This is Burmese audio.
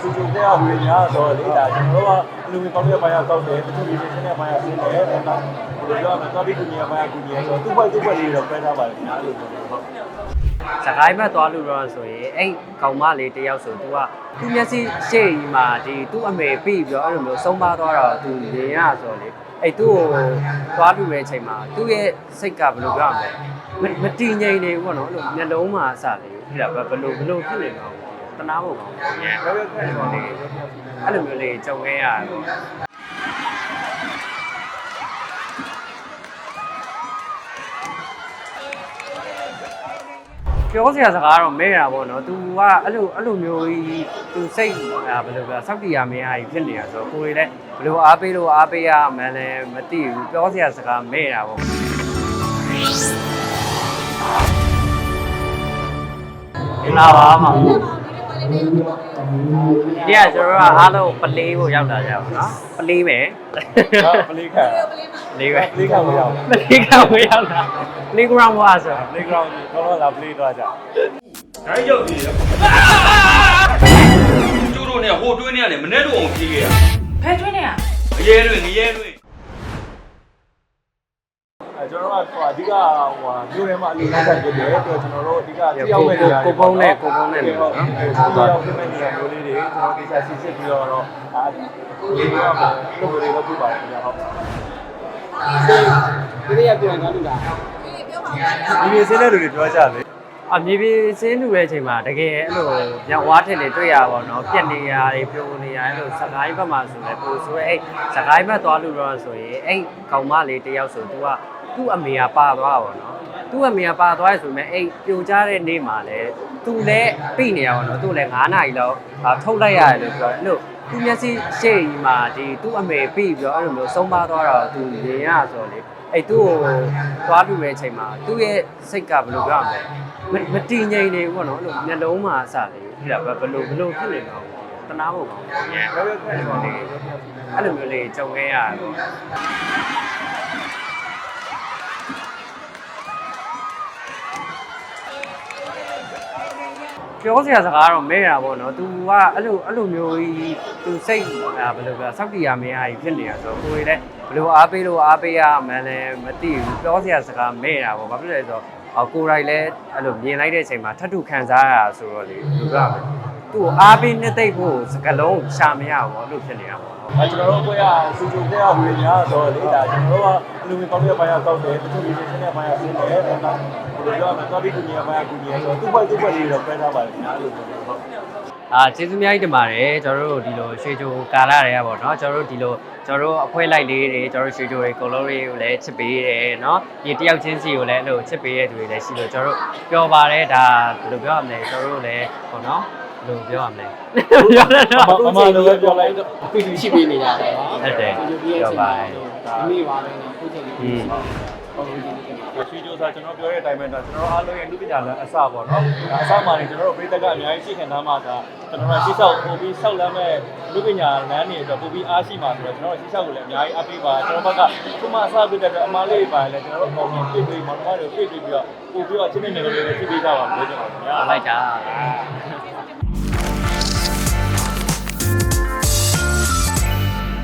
စူဂျူတဲ့လူတွေများတော့လေဒါကျွန်တော်တို့ကလူတွေကောင်းတဲ့ဘိုင်းကောက်တယ်တချို့လူတွေချင်းတဲ့ဘိုင်းဆင်းတယ်ဒါကဘယ်လိုပြောရမလဲတော်ပြီးကူညီရဘိုင်းကူညီရဆိုသူ့ဘက်သူ့ဘက်လေးတော့ပြထားပါတယ်ခင်ဗျာလို့ပြောတယ်ဟုတ်စကိုင်းဘက်သွားလို့တော့ဆိုရင်အဲ့ကောင်မလေးတယောက်ဆို तू ကသူမျက်စိရှေ့ကြီးမှာဒီသူ့အမေပြီးပြီးတော့အဲ့လိုမျိုးဆုံးပါသွားတော့ तू မြင်ရဆိုတော့လေအဲ့သူ့ကိုသွားလို့တဲ့အချိန်မှာသူ့ရဲ့စိတ်ကဘယ်လိုပြောရမလဲမမတည်ငြိမ်နေဘူးပေါ့နော်အဲ့လိုမျက်လုံးမှာအစလေဒီလားဘယ်လိုဘယ်လိုဖြစ်နေမှာ တနာဖို့ကောင်းတယ်ရောရောခဲ့တယ်လေအဲ့လိုမျိုးလေးကြုံခဲ့ရတယ်ပေါ့ပြောစရာစကားတော့မဲတာပေါ့နော်။ तू ကအဲ့လိုအဲ့လိုမျိုးကြီး तू စိတ်အာဘယ်လိုပြောစောက်တီယာမင်းအားကြီးဖြစ်နေတာဆိုတော့ကိုယ်လည်းဘယ်လိုအားပေးလို့အားပေးရမှန်းလည်းမသိဘူး။ပြောစရာစကားမဲတာပေါ့။ဒီလာပါမှာ။ ဒီကကျွန်တော်တို့ကအားလုံးပလေးကိုရောက်လာကြပါတော့နော်။ပလေးပဲ။ဟာပလေးခံလေးပဲပလေးခံမရဘူးပလေးကဝေးရောက်လာ။ playground ဝါဆိုပလေးကောင်ကြီးတော့လာပလေးတော့ကြဒါရုပ်ကြီးရကျိုးတို့နဲ့ဟိုတွင်းနဲ့လည်းမနေ့တော့အောင်ပြေးခဲ့ရဖဲထွင်းနေရအရဲတွေငရဲတွေအဲ ကျွန်တော်တို့ကဟိုအဓိကဟိုမြို့ထဲမှာအလူလမ်းဆက်ဖြစ်တယ်ပြီးတော့ကျွန်တော်တို့အဓိကတယောက်မဲ့နေရာကိုရောက်ဖြစ်မဲ့နေရာမျိုးလေးတွေကျွန်တော်ဒီစားစစ်စစ်ပြီးတော့တော့အဲဒီလိုမျိုးလုပ်လို့လုပ်ပြပါတယ်ခင်ဗျာဟုတ်ဒီနေ့ရပြန်သွားလို့လားဒီနေ့စင်းတဲ့လူတွေပြောကြလေအမြေပြေစင်းလူရဲ့အချိန်မှာတကယ်အဲ့လိုညဝါးထင်နေတွေ့ရပါတော့ပြက်နေရတွေပြုံးနေရအဲ့လိုစကိုင်းဘက်မှာဆိုလဲပို့ဆိုအဲ့စကိုင်းဘက်သွားလို့တော့ဆိုရင်အဲ့ကောင်မလေးတယောက်ဆို तू က သူ့အမေကပါသွားပါတော့သူ့အမေကပါသွားရဆိုမဲ့အဲ့ပြိုကျတဲ့နေ့မှာလဲသူလည်းပြိနေရပါတော့သူလည်း9နာရီလောက်ထုတ်လိုက်ရတယ်လို့ပြောတယ်အဲ့လိုသူမျက်စိရှေ့ကြီးမှာဒီသူ့အမေပြီးပြီးတော့အဲ့လိုမျိုးဆုံးပါသွားတော့သူမြင်ရဆိုတော့လေအဲ့သူ့ကိုသွားလို့တဲ့အချိန်မှာသူ့ရဲ့စိတ်ကဘယ်လိုပြောရမလဲမမတည်ငြိမ်နေဘူးပေါ့နော်အဲ့လိုမျက်လုံးမှာအစလေဒီလားဘယ်လိုဘယ်လိုဖြစ်နေမှာတနာဖို့ကောင်းတယ်ရောရောခဲ့တယ်လေအဲ့လိုမျိုးလေးကြုံခဲ့ရတယ်ပေါ့ ပြောစရာစကားတော့မဲတာပေါ့နော်။ तू ကအဲ့လိုအဲ့လိုမျိုးကြီး तू စိတ်အာဘယ်လိုပြောစောက်တီယာမင်းအားကြီးဖြစ်နေတာဆိုတော့ကိုယ်လည်းဘယ်လိုအားပေးလို့အားပေးရမှန်းလည်းမသိဘူး။ပြောစရာစကားမဲတာပေါ့။ဘာဖြစ်လဲဆိုတော့အော်ကိုယ်တိုင်လည်းအဲ့လိုမြင်လိုက်တဲ့အချိန်မှာထပ်တူခံစားရတာဆိုတော့လေလူကမ ယ်။ तू အားပေးနှစ်သိမ့်ဖို့စကလုံးရှာမရဘူးပေါ့အဲ့လိုဖြစ်နေတာပေါ့။အဲကျွန်တော်တို့ကိုရစူဂျူတဲ့လူတွေများတော့လေဒါကျွန်တော်တို့ကလူတွေကောင်းတဲ့ဘိုင်းကောက်တယ်တချို့လူတွေချင်းတဲ့ဘိုင်းဆင်းတယ်ဒါကဘယ်လိုပြောရမလဲတော်ပြီးကူညီရဘိုင်းကူညီရဆိုသူ့ဘက်သူ့ဘက်လေးတော့ပြထားပါတယ်ခင်ဗျာလို့ပြောတယ်ဟုတ်အာကျေးဇူးအများကြီးတင်ပါတယ်ကျွန်တော်တို့ဒီလိုရွှေချိုကာလာတွေကပေါ့နော်ကျွန်တော်တို့ဒီလိုကျွန်တော်တို့အဖွဲလိုက်လေးတွေကျွန်တော်တို့ရွှေချိုတွေကိုလုံးတွေကိုလည်းချစ်ပေးတယ်နော်ဒီတယောက်ချင်းစီကိုလည်းအဲ့လိုချစ်ပေးရတဲ့သူတွေလည်းရှိလို့ကျွန်တော်တို့ပြောပါတယ်ဒါဘယ်လိုပြောရမလဲကျွန်တော်တို့လည်းပေါ့နော်ဘယ် လိုပြောရမလဲပြောရတော့အမလိုပဲပြောလိုက်တော့ပြည့်ရှိပေးနေကြတယ်နော်ဟုတ်တယ်ဒီလိုပြောပါတပြည့်အမိပါပဲနော်ခုချိန်อืมဟုတ်ကဲ့ရွှေကြိုးစားကျွန်တော်ပြောတဲ့အတိုင်းပဲဒါကျွန်တော်အားလုံးရဲ့လူပညာလမ်းအစပေါ့နော်ဒါအစမှနေကျွန်တော်တို့ပြည်သက်ကအများကြီးရှိခင်သားမှာဒါကျွန်တော်တို့ရှေ့လျှောက်ပို့ပြီးဆောက်လမ်းမဲ့လူပညာလမ်းတွေအတွက်ပို့ပြီးအားရှိမှာဆိုတော့ကျွန်တော်တို့ရှေ့လျှောက်ကိုလည်းအများကြီးအားပေးပါကျွန်တော်ဘက်ကခုမှအစပြတဲ့အတွက်အမားလေးပါလဲကျွန်တော်တို့အပေါ်မှာပြည့်ပြီးမောင်နှမတွေပြည့်ပြီးပြီးတော့ပို့ပြီးတော့ချင်းနေနေလေးပဲပြည့်ပေးကြပါလို့ပြောချင်ပါတယ်ခင်ဗျာလိုက်တာ